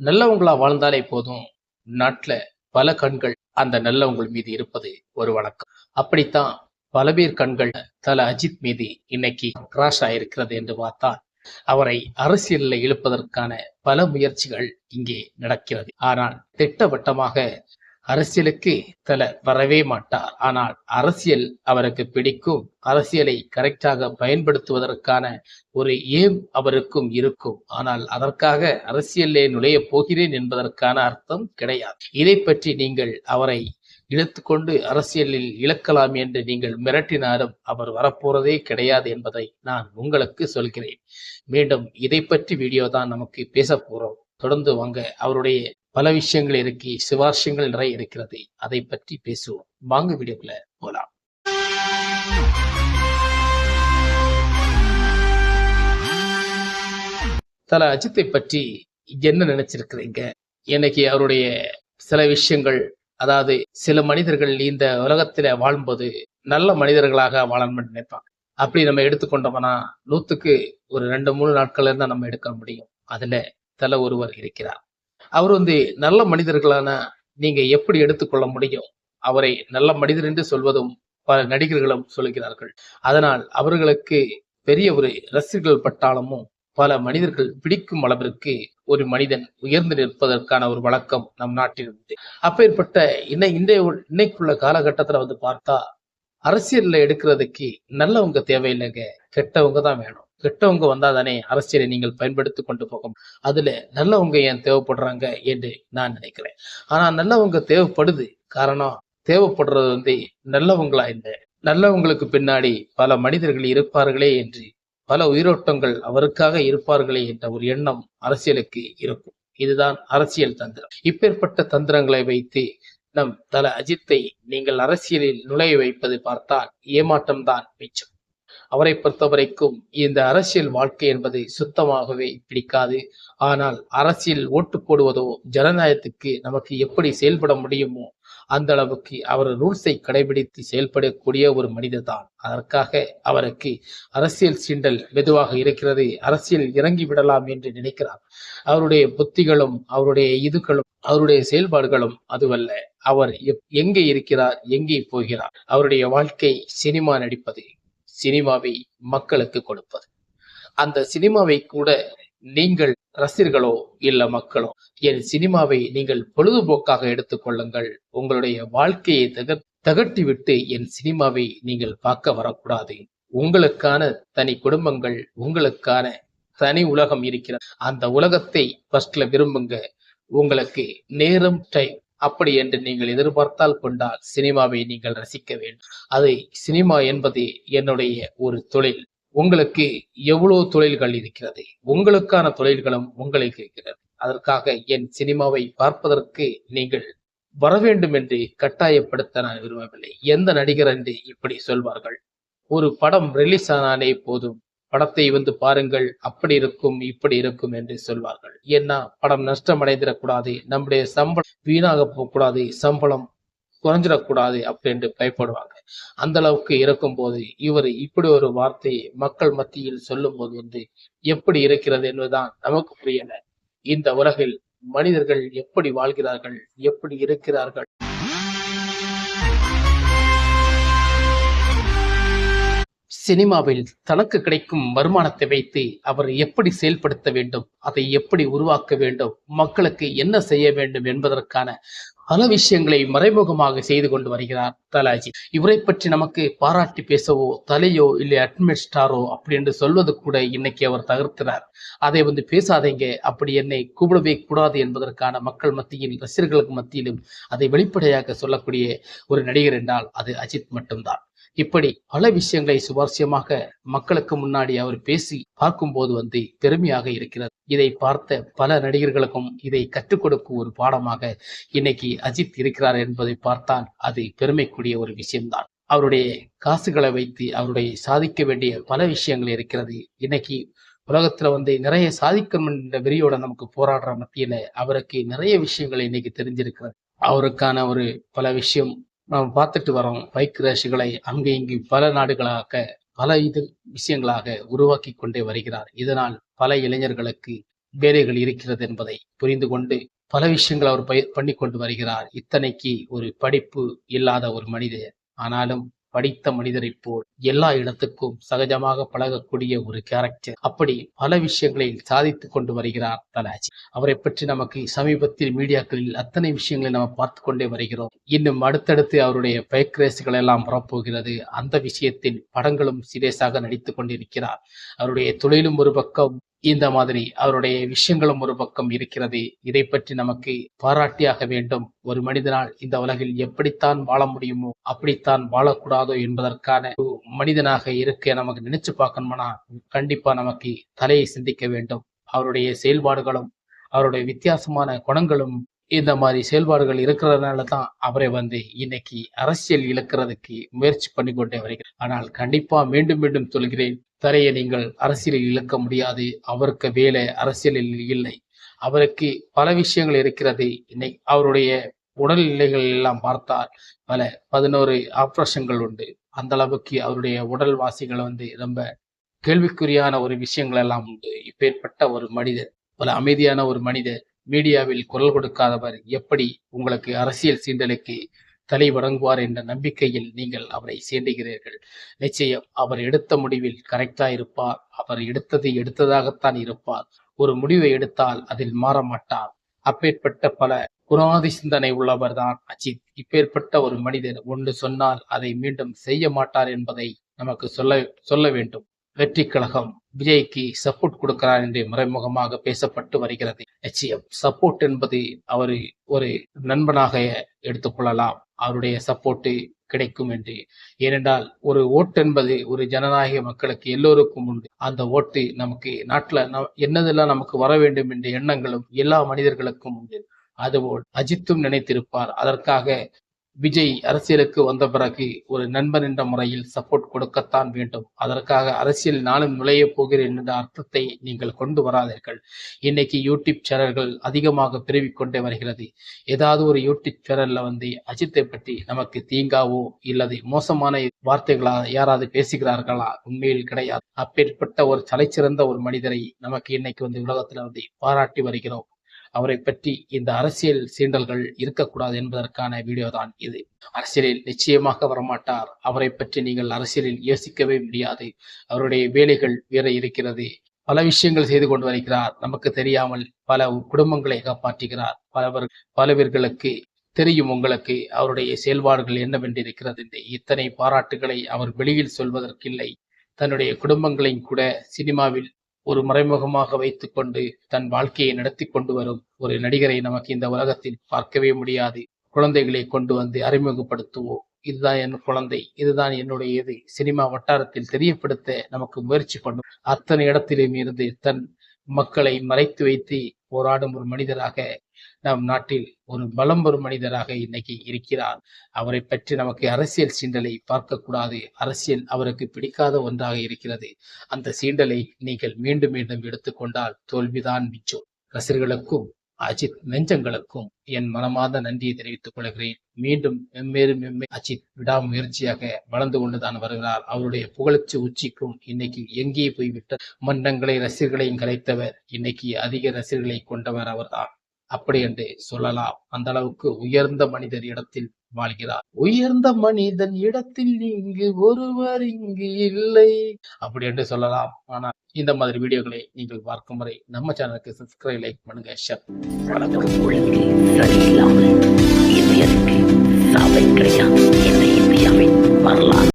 நல்லவங்களா வாழ்ந்தாலே போதும். நாட்டில் பல கண்கள் அந்த நல்லவங்கள் மீது இருப்பது ஒரு வழக்கம். அப்படித்தான் பல பேர் கண்கள் தல அஜித் மீது இன்னைக்கு கிராஷ் ஆயிருக்கிறது என்று பார்த்தால் அவரை அரசியலில் இழுப்பதற்கான பல முயற்சிகள் இங்கே நடக்கிறது. ஆனால் திட்டவட்டமாக அரசியலுக்கு தல வரவே மாட்டார். ஆனால் அரசியல் அவருக்கு பிடிக்கும். அரசியலை கரெக்டாக பயன்படுத்துவதற்கான ஒரு ஏம் அவருக்கும் இருக்கும். ஆனால் அதற்காக அரசியலே நுழைய போகிறேன் என்பதற்கான அர்த்தம் கிடையாது. இதை பற்றி நீங்கள் அவரை இழுத்துக்கொண்டு அரசியலில் இழக்கலாம் என்று நீங்கள் மிரட்டினாலும் அவர் வரப்போறதே கிடையாது என்பதை நான் உங்களுக்கு சொல்கிறேன். மீண்டும் இதை பற்றி வீடியோ தான் நமக்கு பேச போறோம். தொடர்ந்து வாங்க அவருடைய பல விஷயங்கள் இருக்கு சிவார்சியங்கள் நிறைய இருக்கிறது. அதை பற்றி பேசுவோம். வாங்க வீடியோக்குள்ள போலாம். தல அஜித்தை பற்றி என்ன நினைச்சிருக்கிறீங்க? இன்னைக்கு அவருடைய சில விஷயங்கள் அதாவது சில மனிதர்கள் இந்த உலகத்துல வாழும்போது நல்ல மனிதர்களாக வாழணும்னு நினைப்பாங்க. அப்படி நம்ம எடுத்துக்கொண்டோம்னா நூத்துக்கு ஒரு ரெண்டு மூணு நாட்கள்ல இருந்தா நம்ம எடுக்க முடியும். அதுல தல ஒருவர் இருக்கிறார். அவர் வந்து நல்ல மனிதர்களான நீங்க எப்படி எடுத்துக்கொள்ள முடியும்? அவரை நல்ல மனிதர் என்று சொல்வதும் பல நடிகர்களும் சொல்கிறார்கள். அதனால் அவர்களுக்கு பெரிய ஒரு ரசிகர்கள் பட்டாளமும் பல மனிதர்கள் பிடிக்கும் அளவிற்கு ஒரு மனிதன் உயர்ந்து நிற்பதற்கான ஒரு வழக்கம் நம் நாட்டில் உண்டு. அப்பேற்பட்ட இன்னை இன்றைய இன்னைக்குள்ள காலகட்டத்துல வந்து பார்த்தா அரசியல்ல எடுக்கிறதுக்கு நல்லவங்க தேவையில்லைங்க கெட்டவங்க தான் வேணும். கெட்டவங்க வந்தா தானே அரசியலை நீங்கள் பயன்படுத்தி கொண்டு போகும். அதுல நல்லவங்க ஏன் தேவைப்படுறாங்க என்று நான் நினைக்கிறேன். ஆனா நல்லவங்க தேவைப்படுது. காரணம் தேவைப்படுறது வந்து நல்லவங்களா இல்லை. நல்லவங்களுக்கு பின்னாடி பல மனிதர்கள் இருப்பார்களே என்று பல உயிரோட்டங்கள் அவருக்காக இருப்பார்களே என்ற ஒரு எண்ணம் அரசியலுக்கு இருக்கும். இதுதான் அரசியல் தந்திரம். இப்பேற்பட்ட தந்திரங்களை வைத்து நம் தல அஜித்தை நீங்கள் அரசியலில் நுழைய வைப்பது பார்த்தால் ஏமாற்றம்தான் மிச்சம். அவரை பொறுத்தவரைக்கும் இந்த அரசியல் வாழ்க்கை என்பது சுத்தமாகவே பிடிக்காது. ஆனால் அரசியல் ஓட்டு போடுவதோ ஜனநாயகத்துக்கு நமக்கு எப்படி செயல்பட முடியுமோ அந்த அளவுக்கு அவர் ரூல்ஸை கடைபிடித்து செயல்படக்கூடிய ஒரு மனிதர் தான் அதற்காக அவருக்கு அரசியல் சீண்டல் மெதுவாக இருக்கிறது. அரசியல் இறங்கி விடலாம் என்று நினைக்கிறார். அவருடைய புத்திகளும் அவருடைய இதுகளும் அவருடைய செயல்பாடுகளும் அதுவல்ல. அவர் எங்கே இருக்கிறார் எங்கே போகிறார்? அவருடைய வாழ்க்கை சினிமா நடிப்பது சினிமாவை மக்களுக்கு கொடுப்பது. அந்த சினிமாவை கூட நீங்கள் ரசிகர்களோ இல்ல மக்களோ என் சினிமாவை நீங்கள் பொழுதுபோக்காக எடுத்துக்கொள்ளுங்கள் உங்களுடைய வாழ்க்கையை தக தகட்டிவிட்டு என் சினிமாவை நீங்கள் பார்க்க வரக்கூடாது. உங்களுக்கான தனி குடும்பங்கள் உங்களுக்கான தனி உலகம் இருக்கிறது. அந்த உலகத்தை ஃபர்ஸ்ட்ல விரும்புங்க. உங்களுக்கு நேரம் டைம் அப்படி என்று நீங்கள் எதிர்பார்த்தால் கொண்டால் சினிமாவை நீங்கள் ரசிக்க வேண்டும். அதை சினிமா என்பது என்னுடைய ஒரு தொழில். உங்களுக்கு எவ்வளவு தொழில்கள் இருக்கிறது? உங்களுக்கான தொழில்களும் உங்களுக்கு இருக்கிறது. அதற்காக என் சினிமாவை பார்ப்பதற்கு நீங்கள் வர வேண்டும் என்று கட்டாயப்படுத்த நான் விரும்பவில்லை. எந்த நடிகர் என்று இப்படி சொல்வார்கள்? ஒரு படம் ரிலீஸ் ஆனாலே போதும். படத்தை வந்து பாருங்கள். அப்படி இருக்கும் இப்படி இருக்கும் என்று சொல்வார்கள். ஏன்னா படம் நஷ்டம் அடைந்திடக்கூடாது நம்முடைய சம்பளம் வீணாக போகக்கூடாது. சம்பளம் குறைஞ்சிடக்கூடாது அப்படின்னு பயப்படுவாங்க. அந்த அளவுக்கு இருக்கும் போது இவர் இப்படி ஒரு வார்த்தையை மக்கள் மத்தியில் சொல்லும் போது வந்து எப்படி இருக்கிறது என்பதுதான் நமக்கு புரியல. இந்த உலகில் மனிதர்கள் எப்படி வாழ்கிறார்கள்? எப்படி இருக்கிறார்கள்? சினிமாவில் தனக்கு கிடைக்கும் வருமானத்தை வைத்து அவர் எப்படி செயல்படுத்த வேண்டும் அதை எப்படி உருவாக்க வேண்டும் மக்களுக்கு என்ன செய்ய வேண்டும் என்பதற்கான பல விஷயங்களை மறைமுகமாக செய்து கொண்டு வருகிறார் தலாஜி. இவரை பற்றி நமக்கு பாராட்டி பேசவோ தலையோ இல்லை அட்மிட் ஸ்டாரோ அப்படி என்று சொல்வது கூட இன்னைக்கு அவர் தகர்க்கிறார். அதை வந்து பேசாதீங்க அப்படி என்னை கூப்பிடவே கூடாது என்பதற்கான மக்கள் மத்தியில் ரசிகர்களுக்கு மத்தியிலும் அதை வெளிப்படையாக சொல்லக்கூடிய ஒரு நடிகர் என்றால் அது அஜித் மட்டும்தான். இப்படி பல விஷயங்களை சுவாரஸ்யமாக மக்களுக்கு முன்னாடி அவர் பேசி பார்க்கும்போது வந்து பெருமையாக இருக்கிறது. இதை பார்த்த பல நடிகர்களுக்கும் இதை கற்றுக் கொடுக்கும் ஒரு பாடமாக இன்னைக்கு அஜித் இருக்கிறார் என்பதை பார்த்தால் அது பெருமைக்குரிய ஒரு விஷயம்தான். அவருடைய காசுகளை வைத்து அவருடைய சாதிக்க வேண்டிய பல விஷயங்கள் இருக்கிறது. இன்னைக்கு உலகத்துல வந்து நிறைய சாதிக்கணும் என்ற வெறியோட நமக்கு போராடுற மத்தியில அவருக்கு நிறைய விஷயங்கள் இன்னைக்கு தெரிஞ்சிருக்கிறது. அவருக்கான ஒரு பல விஷயம் நாம் பார்த்துட்டு வரோம் பைக் ரேஷுகளை அங்கே இங்கு பல நாடுகளாக பல இது விஷயங்களாக உருவாக்கி கொண்டே வருகிறார். இதனால் பல இளைஞர்களுக்கு வேலைகள் இருக்கிறது என்பதை புரிந்து கொண்டு பல விஷயங்கள் அவர் பயிர் பண்ணி கொண்டு வருகிறார். இத்தனைக்கு ஒரு படிப்பு இல்லாத ஒரு மனிதர். ஆனாலும் படித்த மனிதரைப் போல் எல்லா இடத்துக்கும் சகஜமாக பழகக்கூடிய ஒரு கேரக்டர் அப்படி பல விஷயங்களில் சாதித்து கொண்டு வருகிறார் தலாஜி. அவரை பற்றி நமக்கு சமீபத்தில் மீடியாக்களில் அத்தனை விஷயங்களை நம்ம பார்த்து கொண்டே வருகிறோம். இன்னும் அடுத்தடுத்து அவருடைய பைக் ரேஸ்கள் எல்லாம் வரப்போகிறது. அந்த விஷயத்தில் படங்களும் சீரியஸாக நடித்து கொண்டிருக்கிறார். அவருடைய தொழிலும் ஒரு பக்கம் இந்த மாதிரி அவருடைய விஷயங்களும் ஒரு பக்கம் இருக்கிறது. இதை பற்றி நமக்கு பாராட்டியாக வேண்டும். ஒரு மனிதனால் இந்த உலகில் எப்படித்தான் வாழ முடியுமோ அப்படித்தான் வாழக்கூடாதோ என்பதற்கான ஒரு மனிதனாக இருக்க நமக்கு நினைச்சு பார்க்கணும்னா கண்டிப்பா நமக்கு தலையை சிந்திக்க வேண்டும். அவருடைய செயல்பாடுகளும் அவருடைய வித்தியாசமான குணங்களும் இந்த மாதிரி செயல்பாடுகள் இருக்கிறதுனால தான் அவரை வந்து இன்னைக்கு அரசியல் இழக்கிறதுக்கு முயற்சி பண்ணி கொண்டே வருகிறார். ஆனால் கண்டிப்பா மீண்டும் மீண்டும் சொல்கிறேன் தரையை நீங்கள் அரசியலில் இழக்க முடியாது. அவருக்கு வேலை அரசியலில் இல்லை. அவருக்கு பல விஷயங்கள் இருக்கிறது. இன்னைக்கு அவருடைய உடல்நிலைகள் எல்லாம் பார்த்தால் பல பதினோரு ஆப்ரேஷன்கள் உண்டு. அந்த அளவுக்கு அவருடைய உடல் வாசிகள் வந்து ரொம்ப கேள்விக்குறியான ஒரு விஷயங்கள் எல்லாம் உண்டு. இப்பேற்பட்ட ஒரு மனிதர் பல அமைதியான ஒரு மனிதர் மீடியாவில் குரல் கொடுக்காதவர் எப்படி உங்களுக்கு அரசியல் சீண்டலுக்கு தலை வணங்குவார் என்ற நம்பிக்கையில் நீங்கள் அவரை சேண்டுகிறீர்கள் நிச்சயம் அவர் எடுத்த முடிவில் கரெக்டா இருப்பார். அவர் எடுத்தது எடுத்ததாகத்தான் இருப்பார். ஒரு முடிவை எடுத்தால் அதில் மாற மாட்டார் அப்பேற்பட்ட பல புராதி சிந்தனை உள்ளவர் தான் அஜித். இப்பேற்பட்ட ஒரு மனிதர் ஒன்று சொன்னால் அதை மீண்டும் செய்ய மாட்டார் என்பதை நமக்கு சொல்ல சொல்ல வேண்டும். வெற்றி கழகம் விஜய்க்கு சப்போர்ட் கொடுக்கிறார் என்று மறைமுகமாக பேசப்பட்டு வருகிறது. நிச்சயம் சப்போர்ட் என்பது அவர் ஒரு நண்பனாக எடுத்துக்கொள்ளலாம் அவருடைய சப்போர்ட் கிடைக்கும் என்று. ஏனென்றால் ஒரு ஓட்டு என்பது ஒரு ஜனநாயக மக்களுக்கு எல்லோருக்கும் உண்டு. அந்த ஓட்டு நமக்கு நாட்டுல என்னதெல்லாம் நமக்கு வர வேண்டும் என்ற எண்ணங்களும் எல்லா மனிதர்களுக்கும் உண்டு. அதுபோல் அஜித்தும் நினைத்திருப்பார். அதற்காக விஜய் அரசியலுக்கு வந்த பிறகு ஒரு நண்பன் என்ற முறையில் சப்போர்ட் கொடுக்கத்தான் வேண்டும். அதற்காக அரசியல் நானும் நுழைய போகிறேன் என்ற அர்த்தத்தை நீங்கள் கொண்டு வராதீர்கள். இன்னைக்கு யூடியூப் சேனல்கள் அதிகமாக பிரிவிக்கொண்டே வருகிறது. ஏதாவது ஒரு யூடியூப் சேனல்ல வந்து அஜித்தை பற்றி நமக்கு தீங்காவோ இல்லது மோசமான வார்த்தைகளா யாராவது பேசுகிறார்களா? உண்மையில் கிடையாது. அப்பேற்பட்ட ஒரு தலைச்சிறந்த ஒரு மனிதரை நமக்கு இன்னைக்கு வந்து உலகத்துல வந்து பாராட்டி வருகிறோம். அவரை பற்றி இந்த அரசியல் சீண்டல்கள் இருக்கக்கூடாது என்பதற்கான வீடியோ தான் இது. அரசியலில் நிச்சயமாக வரமாட்டார். அவரை பற்றி நீங்கள் அரசியலில் யோசிக்கவே முடியாது. அவருடைய வேலைகள் வேற இருக்கிறது. பல விஷயங்கள் செய்து கொண்டு வருகிறார். நமக்கு தெரியாமல் பல குடும்பங்களை காப்பாற்றுகிறார். பலவர் பலவர்களுக்கு தெரியும் உங்களுக்கு அவருடைய செயல்பாடுகள் என்னவென்று இருக்கிறது இந்த இத்தனை பாராட்டுகளை அவர் வெளியில் சொல்வதற்கில்லை. தன்னுடைய குடும்பங்களையும் கூட சினிமாவில் ஒரு மறைமுகமாக வைத்துக்கொண்டு தன் வாழ்க்கையை நடத்தி கொண்டு வரும் ஒரு நடிகரை நமக்கு இந்த உலகத்தில் பார்க்கவே முடியாது. குழந்தைகளை கொண்டு வந்து அறிமுகப்படுத்துவோம். இதுதான் என் குழந்தை. இதுதான் என்னுடைய இது சினிமா வட்டாரத்தில் தெரியப்படுத்த நமக்கு முயற்சி பண்ணும். அத்தனை இடத்திலும் இருந்து தன் மக்களை மறைத்து வைத்து போராடும் ஒரு மனிதராக நம் நாட்டில் ஒரு பலம் பெறும் மனிதராக இன்னைக்கு இருக்கிறார். அவரை பற்றி நமக்கு அரசியல் சீண்டலை பார்க்கக்கூடாது. அரசியல் அவருக்கு பிடிக்காத ஒன்றாக இருக்கிறது. அந்த சீண்டலை நீங்கள் மீண்டும் மீண்டும் எடுத்துக்கொண்டால் தோல்விதான் மிச்சம். ரசிகர்களுக்கும் அஜித் நெஞ்சங்களுக்கும் என் மனமார்ந்த நன்றியை தெரிவித்துக் கொள்கிறேன். மீண்டும் மெம்மேலும் மெம்மே அஜித் விடாமுயற்சியாக வளர்ந்து கொண்டுதான் வருகிறார். அவருடைய புகழ்ச்சி உச்சிக்கும் இன்னைக்கு எங்கே போய்விட்ட மன்றங்களை ரசிகர்களையும் கலைத்தவர் இன்னைக்கு அதிக ரசிகர்களை கொண்டவர் அவர்தான். அப்படி என்று சொல்லலாம். அந்த அளவுக்கு உயர்ந்த மனிதர் இடத்தில் வாழ்கிறார். உயர்ந்த மனிதன் இடத்தில் இங்கு ஒருவர் இங்கு இல்லை. அப்படி என்று சொல்லலாம். ஆனால் இந்த மாதிரி வீடியோக்களை நீங்கள் பார்க்கும் வரை நம்ம சேனலுக்கு சப்ஸ்கிரைப் லைக் பண்ணுங்க ஷேர் வணக்கம். இந்தியாவின் வரலாறு.